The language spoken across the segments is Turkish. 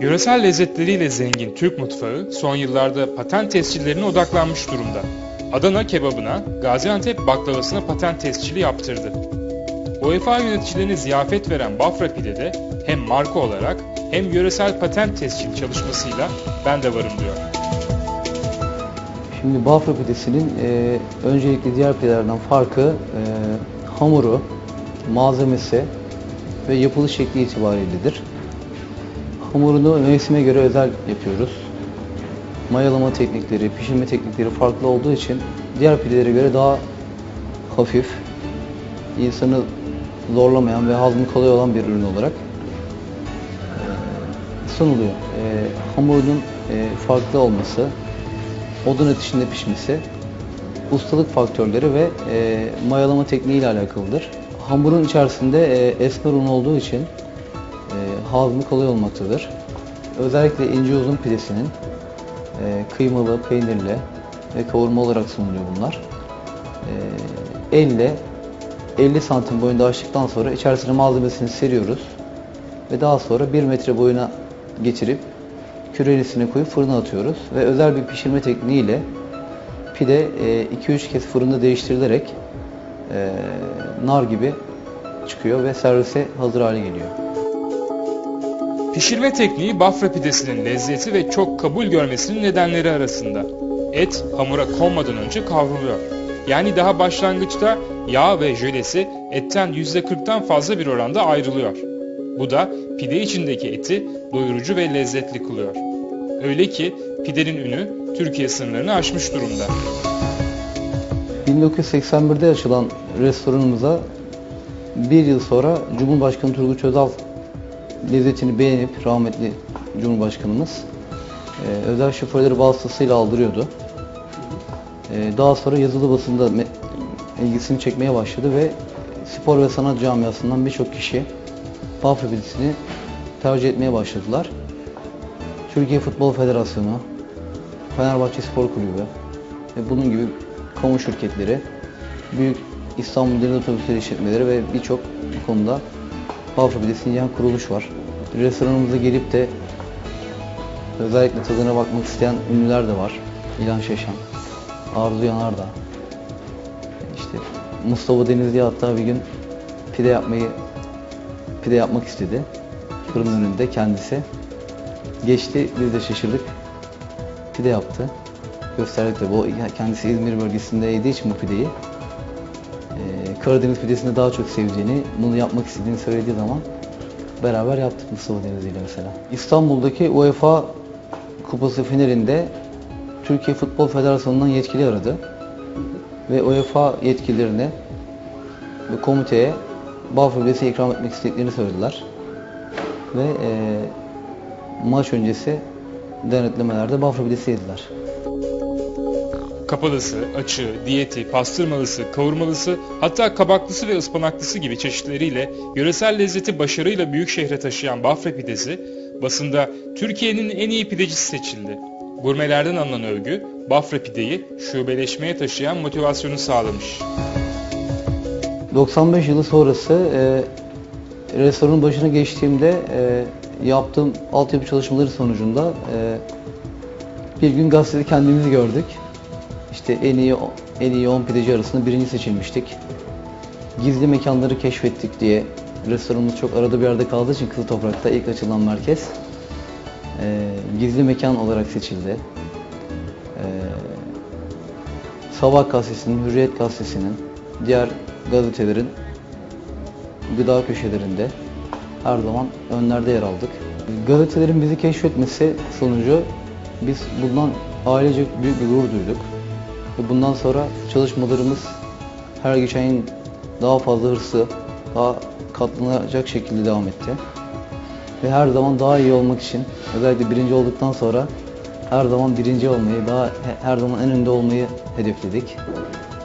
Yöresel lezzetleriyle zengin Türk mutfağı son yıllarda patent tescillerine odaklanmış durumda. Adana kebabına, Gaziantep baklavasına patent tescili yaptırdı. UEFA yöneticilerine ziyafet veren Bafra Pide'de hem marka olarak hem yöresel patent tescil çalışmasıyla ben de varım diyor. Şimdi Bafra pidesinin e, öncelikle diğer pidelerden farkı e, hamuru, malzemesi ve yapılış şekli itibariyledir. Hamurunu mevsime göre özel yapıyoruz. Mayalama teknikleri, pişirme teknikleri farklı olduğu için diğer pidelere göre daha hafif, insanı zorlamayan ve hazmı kolay olan bir ürün olarak e, sunuluyor. E, hamurunun e, farklı olması, odun ateşinde pişmesi, ustalık faktörleri ve e, mayalama tekniği ile alakalıdır. Hamurun içerisinde e, esmer un olduğu için e, hazmı kolay olmaktadır. Özellikle ince uzun pidesinin e, kıymalı, peynirli ve kavurma olarak sunuluyor bunlar. E, elle 50 santim boyunda açtıktan sonra içerisine malzemesini seriyoruz ve daha sonra 1 metre boyuna getirip kürelisine koyup fırına atıyoruz ve özel bir pişirme tekniğiyle pide 2-3 kez fırında değiştirilerek e, nar gibi çıkıyor ve servise hazır hale geliyor. Pişirme tekniği Bafra pidesinin lezzeti ve çok kabul görmesinin nedenleri arasında. Et hamura konmadan önce kavruluyor. Yani daha başlangıçta yağ ve jölesi etten %40'tan fazla bir oranda ayrılıyor. Bu da pide içindeki eti doyurucu ve lezzetli kılıyor. Öyle ki pidenin ünü Türkiye sınırlarını aşmış durumda. 1981'de açılan restoranımıza bir yıl sonra Cumhurbaşkanı Turgut Özal lezzetini beğenip rahmetli Cumhurbaşkanımız e, özel şoförleri vasıtasıyla aldırıyordu. E, daha sonra yazılı basında ilgisini çekmeye başladı ve spor ve sanat camiasından birçok kişi Pidesini tercih etmeye başladılar. Türkiye Futbol Federasyonu, Fenerbahçe Spor Kulübü ve bunun gibi kamu şirketleri, büyük İstanbul Deniz Otobüsleri işletmeleri ve birçok konuda Pidesi'ni yiyen kuruluş var. Restoranımıza gelip de özellikle tadına bakmak isteyen ünlüler de var. İlhan Şeşan, Arzu Yanardağ, işte Mustafa Denizli hatta bir gün pide yapmayı pide yapmak istedi. Fırın önünde kendisi. Geçti biz de şaşırdık. Pide yaptı. Gösterdik de bu kendisi İzmir bölgesinde yediği için bu pideyi ee, Karadeniz pidesini daha çok sevdiğini, bunu yapmak istediğini söylediği zaman beraber yaptık Mustafa Denizli ile mesela. İstanbul'daki UEFA Kupası finalinde Türkiye Futbol Federasyonu'ndan yetkili aradı. Ve UEFA yetkililerine ve komiteye Bafra pidesi ikram etmek istediklerini söylediler. Ve e, maç öncesi denetlemelerde Bafra pidesi yediler. Kapalısı, açığı, diyeti, pastırmalısı, kavurmalısı, hatta kabaklısı ve ıspanaklısı gibi çeşitleriyle yöresel lezzeti başarıyla büyük şehre taşıyan Bafra pidesi, basında Türkiye'nin en iyi pidecisi seçildi. Gurmelerden alınan övgü, Bafra pideyi şubeleşmeye taşıyan motivasyonu sağlamış. 95 yılı sonrası e, restoranın başına geçtiğimde e, yaptığım altyapı çalışmaları sonucunda e, bir gün gazetede kendimizi gördük. İşte en iyi en iyi 10 pideci arasında birinci seçilmiştik. Gizli mekanları keşfettik diye restoranımız çok arada bir yerde kaldığı için Kızıl Toprak'ta ilk açılan merkez e, gizli mekan olarak seçildi. E, Sabah gazetesinin, Hürriyet gazetesinin, diğer gazetelerin gıda köşelerinde her zaman önlerde yer aldık. Gazetelerin bizi keşfetmesi sonucu biz bundan ailecek büyük bir gurur duyduk. Ve bundan sonra çalışmalarımız her geçen gün daha fazla hırslı, daha katlanacak şekilde devam etti. Ve her zaman daha iyi olmak için, özellikle birinci olduktan sonra her zaman birinci olmayı, daha her zaman en önde olmayı hedefledik.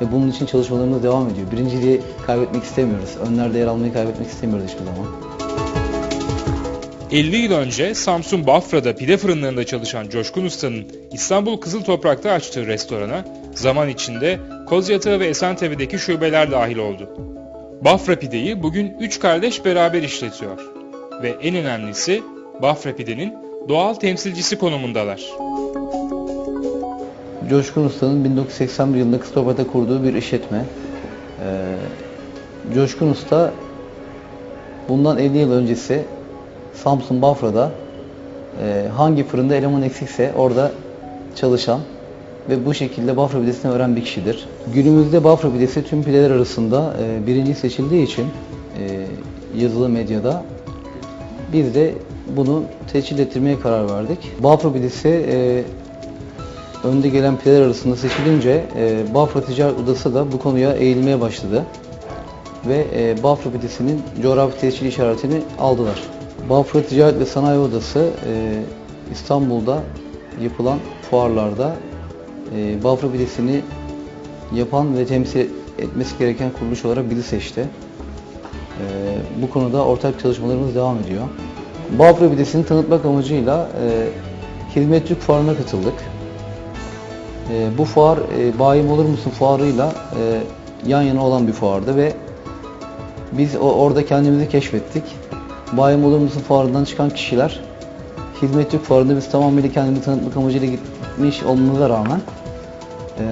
Ve bunun için çalışmalarımız devam ediyor. Birinciliği kaybetmek istemiyoruz. Önlerde yer almayı kaybetmek istemiyoruz hiçbir zaman. 50 yıl önce Samsun Bafra'da pide fırınlarında çalışan Coşkun Usta'nın İstanbul Kızıl Toprak'ta açtığı restorana zaman içinde Kozyatağı ve Esentepe'deki şubeler dahil oldu. Bafra Pide'yi bugün 3 kardeş beraber işletiyor. Ve en önemlisi Bafra Pide'nin doğal temsilcisi konumundalar. Coşkun Usta'nın 1981 yılında Kıstopat'a kurduğu bir işletme. Ee, Coşkun Usta bundan 50 yıl öncesi Samsun Bafra'da e, hangi fırında eleman eksikse orada çalışan ve bu şekilde Bafra pidesini öğren bir kişidir. Günümüzde Bafra pidesi tüm pideler arasında e, birinci seçildiği için e, yazılı medyada biz de bunu teşkil ettirmeye karar verdik. Bafra pidesi e, önde gelen pideler arasında seçilince e, Bafra Ticaret Odası da bu konuya eğilmeye başladı. Ve e, Bafra pidesinin coğrafi tescil işaretini aldılar. Bafra Ticaret ve Sanayi Odası e, İstanbul'da yapılan fuarlarda e, Bafra pidesini yapan ve temsil etmesi gereken kuruluş olarak bizi seçti. E, bu konuda ortak çalışmalarımız devam ediyor. Bafra pidesini tanıtmak amacıyla e, Hizmet Türk Fuarı'na katıldık. E, bu fuar e, Bayim Olur Musun fuarıyla e, yan yana olan bir fuardı ve biz o, orada kendimizi keşfettik. Bayim Olur Musun fuarından çıkan kişiler Hizmet Türk fuarında biz tamamıyla kendimizi tanıtmak amacıyla gitmiş olmamıza rağmen e,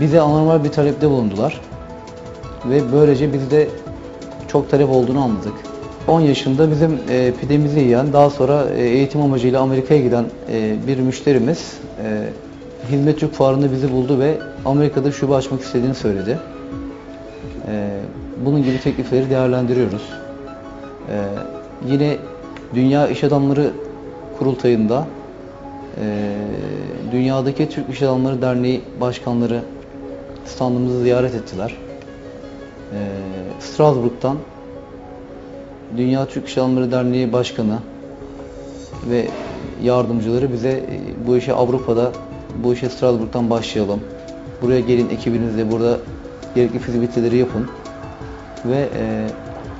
bize anormal bir talepte bulundular. Ve böylece biz de çok talep olduğunu anladık. 10 yaşında bizim e, pidemizi yiyen, daha sonra e, eğitim amacıyla Amerika'ya giden e, bir müşterimiz e, Hizmet Türk Fuarı'nda bizi buldu ve Amerika'da şube açmak istediğini söyledi. E, bunun gibi teklifleri değerlendiriyoruz. E, yine Dünya İş Adamları Kurultayı'nda e, dünyadaki Türk İş Adamları Derneği başkanları standımızı ziyaret ettiler. E, Strasbourg'dan Dünya Türk İş Adamları Derneği Başkanı ve yardımcıları bize e, bu işe Avrupa'da, bu işe Strasbourg'dan başlayalım. Buraya gelin ekibinizle burada gerekli fizibiliteleri yapın ve e,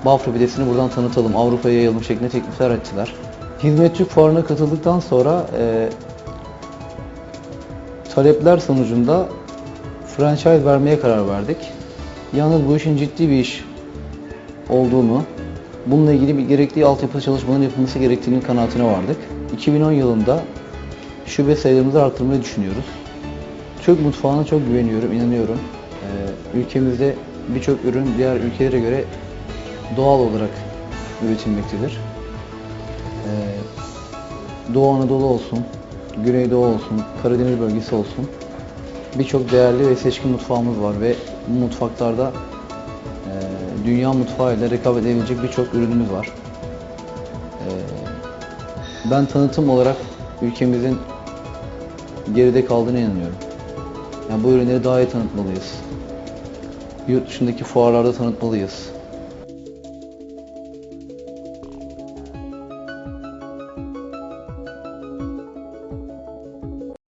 Bafra pidesini buradan tanıtalım, Avrupa'ya yayalım şeklinde teklifler ettiler. Hizmet Türk Fuarı'na katıldıktan sonra e, talepler sonucunda franchise vermeye karar verdik. Yalnız bu işin ciddi bir iş olduğunu, bununla ilgili bir gerekli altyapı çalışmaların yapılması gerektiğinin kanaatine vardık. 2010 yılında şube sayılarımızı arttırmayı düşünüyoruz. Türk mutfağına çok güveniyorum, inanıyorum. Ee, ülkemizde birçok ürün diğer ülkelere göre doğal olarak üretilmektedir. Ee, Doğu Anadolu olsun, Güneydoğu olsun, Karadeniz bölgesi olsun birçok değerli ve seçkin mutfağımız var ve bu mutfaklarda e, dünya mutfağıyla rekabet edebilecek birçok ürünümüz var. E, ben tanıtım olarak ülkemizin geride kaldığına inanıyorum. Yani bu ürünleri daha iyi tanıtmalıyız. Yurt dışındaki fuarlarda tanıtmalıyız.